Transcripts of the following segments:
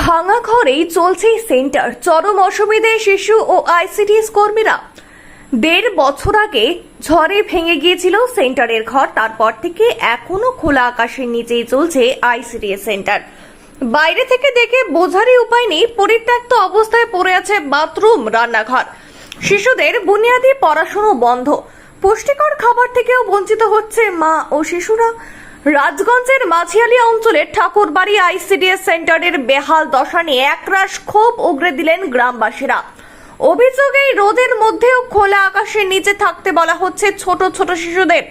ভাঙা ঘরেই চলছে সেন্টার। চরম অসুবিধায় শিশু ও আইসিডিএস কর্মীরা। দেড় বছর আগে ঝড়ে ভেঙে গিয়েছিল সেন্টারের ঘর, তারপর থেকে এখনও খোলা আকাশের নিচেই চলছে আইসিডিএস সেন্টার। বাইরে থেকে দেখে বোঝারই উপায় নেই, পরিত্যক্ত অবস্থায় পড়ে আছে বাথরুম, রান্নাঘর। শিশুদের বুনিয়াদী পড়াশুনো বন্ধ। পুষ্টিকর খাবার থেকেও বঞ্চিত হচ্ছে মা ও শিশুরা। রাজগঞ্জের মাঝিয়ালি অঞ্চলের ঠাকুরবাড়ি আইসিডিএস সেন্টারের বেহাল দশা নিয়ে একরাশ ক্ষোভ উগরে দিলেন গ্রামবাসীরা। অভিযোগ এই রোদের মধ্যেও খোলা আকাশের নিচে থাকতে বলা হচ্ছে ছোট ছোট শিশুদের।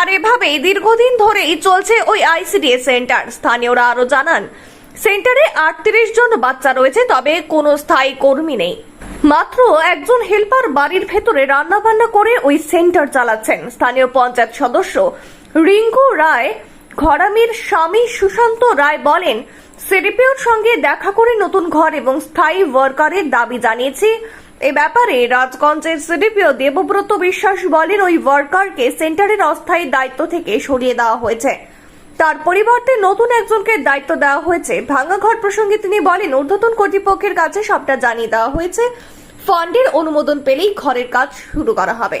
আর এভাবেই দীর্ঘদিন ধরেই চলছে ওই আইসিডিএস সেন্টার। স্থানীয়রা আরও জানান, সেন্টারে আটত্রিশ জন বাচ্চা রয়েছে, তবে কোনো স্থায়ী কর্মী নেই। মাত্র একজন হেল্পার বাড়ির ভেতরে রান্না বান্না করে ওই সেন্টার চালাচ্ছেন। স্থানীয় পঞ্চায়েত সদস্য রিঙ্কু রায় ঘরামির স্বামী সুশান্ত রায় বলেন, সিডিপিওর সঙ্গে দেখা করে নতুন ঘর এবং স্থায়ী ওয়ার্কারের দাবি জানিয়েছি। এ ব্যাপারে রাজগঞ্জের সিডিপিও দেবব্রত বিশ্বাস বলেন, ওই ওয়ার্কারকে সেন্টারের অস্থায়ী দায়িত্ব থেকে সরিয়ে দেওয়া হয়েছে। তার পরিবর্তে নতুন একজনকে দায়িত্ব দেওয়া হয়েছে। ভাঙা ঘর প্রসঙ্গে তিনি বলেন, ঊর্ধ্বতন কর্তৃপক্ষের কাছে সবটা জানিয়ে দেওয়া হয়েছে। ফান্ডের অনুমোদন পেলেই ঘরের কাজ শুরু করা হবে।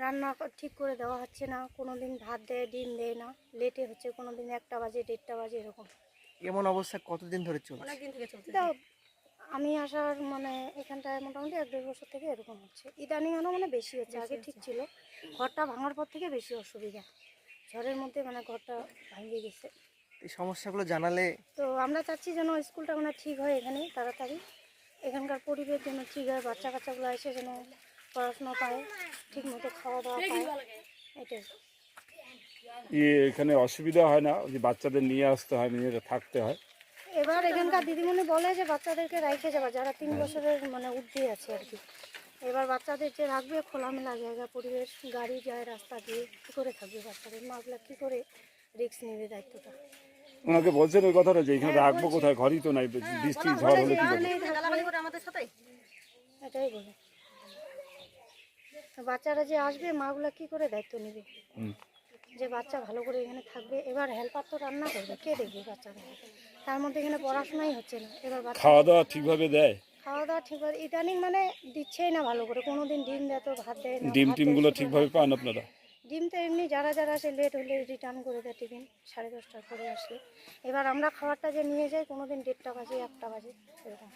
রান্না ঠিক করে দেওয়া হচ্ছে না। কোনো দিন ভাত দেয় ডিম দেয় না। লেটে হচ্ছে কোনো দিন একটা বাজে দেড়টা বাজে এরকম। এমন অবস্থা কতদিন ধরে চলছে? তাও আমি আসার মানে এখানটায় মোটামুটি এক দেড় বছর থেকে এরকম হচ্ছে। ইদানিং আরও মানে বেশি হচ্ছে আগে ঠিক ছিল। ঘরটা ভাঙার পর থেকে বেশি অসুবিধা। ঝড়ের মধ্যে মানে ঘরটা ভাঙিয়ে গেছে। এই সমস্যাগুলো জানালে তো আমরা চাচ্ছি যেন স্কুলটা মানে ঠিক হয় এখানে তাড়াতাড়ি। এখানকার পরিবেশ যেন ঠিক হয় বাচ্চা কাচ্চাগুলো এসে যেন পড়াশোনা পায় ঠিক মতো খাওয়া দাওয়া পায় এটাই। ইয়ে এখানে অসুবিধা হয় না যে বাচ্চাদের নিয়ে আসতে হয় নিয়ে থাকতে হয়। এবার এখানকার দিদিমণি বলে যে বাচ্চাদেরকে রাখে যাবা যারা তিন বছরের মানে ঊর্ধ্বে আছে আর কি। এবার বাচ্চাদের যে রাখবে খোলামেলা জায়গা পরিবেশ গাড়ি যায় রাস্তা দিয়ে কী করে থাকবে বাচ্চাদের? মাগুলা কী করে রিস্ক নেবে দায়িত্বটা? ওনাকে বলছেন ওই কথাটা যে এখানে রাখব কোথায়? ঘরই তো নাই বৃষ্টি ঝড় হলে কি এটাই বলে বাচ্চারা যে আসবে মাগুলা কি করে দায়িত্ব নেবে? যে বাচ্চা ভালো করে এখানে থাকবে এবার হেল্পার তো রান্না করবে কে দেখবে বাচ্চারা? তার মধ্যে এখানে পড়াশোনাই হচ্ছে না এবার খাওয়া দাওয়া ঠিকভাবে দেয়? খাওয়া দাওয়া ঠিকভাবে ইদানিং মানে দিচ্ছেই না ভালো করে কোনোদিন ডিম দেয় তো ভাত দেয় না ডিম টিমগুলো ঠিকভাবে পান আপনারা? ডিম তো এমনি যারা যারা আসে লেট হলে রিটার্ন করে দেয় টিফিন সাড়ে দশটার পরে আসলে। এবার আমরা খাবারটা যে নিয়ে যাই কোনো দিন দেড়টা বাজে একটা বাজে এরকম।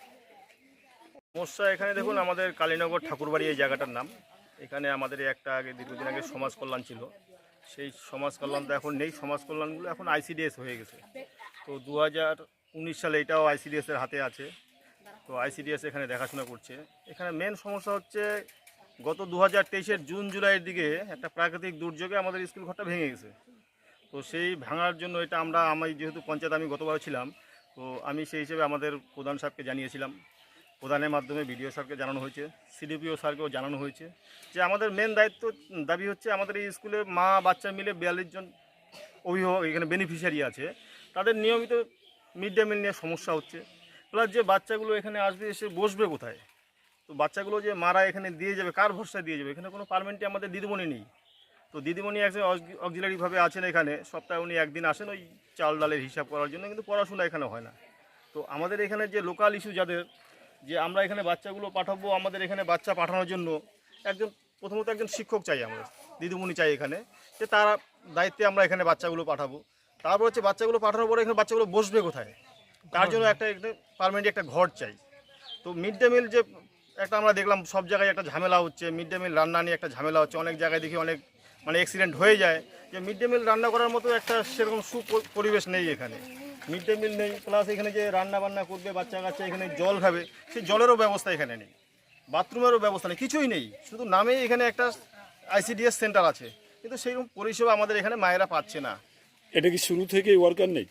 সমস্যা এখানে দেখুন আমাদের কালীনগর ঠাকুরবাড়ি এই জায়গাটার নাম। এখানে আমাদের একটা আগে দীর্ঘদিন আগে সমাজ কল্যাণ ছিল। সেই সমাজ কল্যাণ তো এখন নেই। সমাজ কল্যাণগুলো এখন আইসিডিএস হয়ে গেছে। তো দু হাজার উনিশ সালে এটাও আইসিডিএসের হাতে আছে। তো আইসিডিএস এখানে দেখাশোনা করছে। এখানে মেন সমস্যা হচ্ছে, গত দু হাজার জুন, জুলাইয়ের দিকে একটা প্রাকৃতিক দুর্যোগে আমাদের স্কুল ঘরটা ভেঙে গেছে। তো সেই ভাঙার জন্য এটা আমরা, আমি যেহেতু পঞ্চায়েত আমি গতবার ছিলাম, তো আমি সেই হিসেবে আমাদের প্রধান সাহেবকে জানিয়েছিলাম। প্রধানের মাধ্যমে বিডিও স্যারকে জানানো হয়েছে, সিডিপিও স্যারকেও জানানো হয়েছে যে আমাদের মেন দায়িত্ব, দাবি হচ্ছে আমাদের এই স্কুলে মা, বাচ্চা মিলে বিয়াল্লিশ জন অভিভাবক এখানে বেনিফিশিয়ারি আছে। তাদের নিয়মিত মিড ডে মিল নিয়ে সমস্যা হচ্ছে। প্লাস যে বাচ্চাগুলো এখানে আসবে, এসে বসবে কোথায়? তো বাচ্চাগুলো যে মারা এখানে দিয়ে যাবে, কার ভরসায় দিয়ে যাবে? এখানে কোনো পারমেন্টে আমাদের দিদিমণি নেই। তো দিদিমণি একজন অক্সিলারিভাবে আছেন এখানে। সপ্তাহে উনি একদিন আসেন ওই চাল ডালের হিসাব করার জন্য, কিন্তু পড়াশোনা এখানে হয় না। তো আমাদের এখানে যে লোকাল ইস্যু যাদের যে আমরা এখানে বাচ্চাগুলো পাঠাবো, আমাদের এখানে বাচ্চা পাঠানোর জন্য একজন, প্রথমত একজন শিক্ষক চাই আমরা, দিদিমণি চাই এখানে, যে তারা দায়িত্বে আমরা এখানে বাচ্চাগুলো পাঠাবো। তারপর হচ্ছে বাচ্চাগুলো পাঠানোর পরে এখানে বাচ্চাগুলো বসবে কোথায়? তার জন্য একটা পারমানেন্ট একটা ঘর চাই। তো মিড ডে মিল যে একটা আমরা দেখলাম, সব জায়গায় একটা ঝামেলা হচ্ছে, মিড ডে মিল রান্না নিয়ে একটা ঝামেলা হচ্ছে, অনেক জায়গায় দেখি অনেক মানে অ্যাক্সিডেন্ট হয়ে যায়। যে মিড ডে মিল রান্না করার মতো একটা সেরকম সুপরিবেশ নেই এখানে। মিড ডে মিল নেই প্লাস এখানে যে রান্না বান্না করবে বাচ্চা কাচ্চা এখানে জল খাবে সেই জলেরও ব্যবস্থা এখানে নেই বাথরুমেরও ব্যবস্থা নেই কিছুই নেই শুধু নামেই এখানে একটা আইসিডিএস সেন্টার আছে কিন্তু সেইরকম পরিষেবা আমাদের এখানে মায়েরা পাচ্ছে না। এটা কি শুরু থেকে ওয়ার্কার নেই?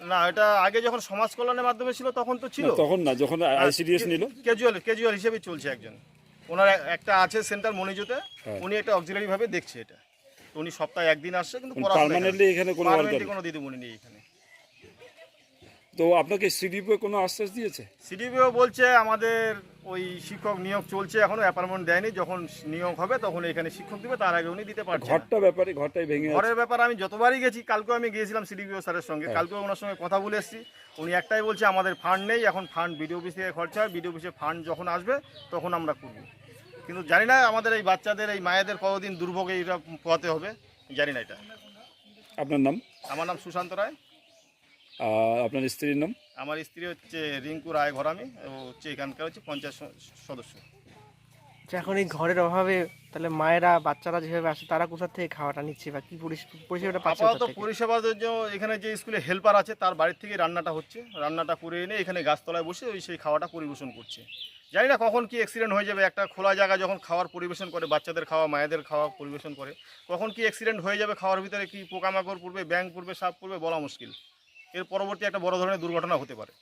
না এটা আগে যখন সমাজ কল্যাণের মাধ্যমে ছিল তখন তো ছিল। তখন না যখন আইসিডিএস নিল। ক্যাজুয়াল ক্যাজুয়াল হিসেবে চলছে একজন। ওনার একটা আছে সেন্টার মনিজুতে হ্যাঁ। উনি একটা অক্সিলারি ভাবে দেখছে এটা। উনি সপ্তাহে একদিন আসছে কিন্তু পার্মানেন্টলি এখানে কোনো কোনো দিদিমণি নেই এখানে। তো আপনাকে সিডিপিও কোনো আশ্বাস দিয়েছে? সিডিপিও বলছে আমাদের ওই শিক্ষক নিয়োগ চলছে এখনও অ্যাপার্টমেন্ট দেয়নি। যখন নিয়োগ হবে তখন এখানে শিক্ষক দিবে তার আগে উনি দিতে পারছেন। না। ঘরটা ব্যাপারে ঘরটাই ভেঙে ঘরের ব্যাপারে আমি যতবারই গেছি কালকেও আমি গিয়েছিলাম সিডিপিও স্যারের সঙ্গে। হ্যাঁ। কালকেও ওনার সঙ্গে কথা বলে এসেছি। উনি একটাই বলছে আমাদের ফান্ড নেই এখন ফান্ড বিডিও অফিস থেকে খরচা হয়। বিডিও অফিসে ফান্ড যখন আসবে তখন আমরা করব। কিন্তু জানি না আমাদের এই বাচ্চাদের এই মায়েদের কতদিন দুর্ভোগে এটা পোয়াতে হবে জানি না এটা। আপনার নাম? আমার নাম সুশান্ত রায়। আপনার স্ত্রীর নাম? আমার স্ত্রী হচ্ছে রিঙ্কু রায় ঘরামি ও হচ্ছে এখানকার হচ্ছে পঞ্চায়েত স- সদস্য। এখন এই ঘরের অভাবে তাহলে মায়েরা বাচ্চারা যেভাবে আসে তারা কোথা থেকে খাওয়াটা নিচ্ছে বা কি পরিষ- পরিষেবাটা পাচ্ছে আপাতত? পরিষেবার জন্য এখানে যে স্কুলে হেল্পার আছে তার বাড়ির থেকে রান্নাটা হচ্ছে। রান্নাটা করে এনে এখানে গাছতলায় বসে ওই সেই খাওয়াটা পরিবেশন করছে। জানি না কখন কি অ্যাক্সিডেন্ট হয়ে যাবে। একটা খোলা জায়গা যখন খাওয়ার পরিবেশন করে বাচ্চাদের খাওয়া মায়েদের খাওয়া পরিবেশন করে কখন কি অ্যাক্সিডেন্ট হয়ে যাবে খাওয়ার ভিতরে কি পোকামাকড় পড়বে ব্যাং পড়বে সাপ পড়বে বলা মুশকিল। এর পরবর্তী একটা বড় ধরনের দুর্ঘটনা হতে পারে।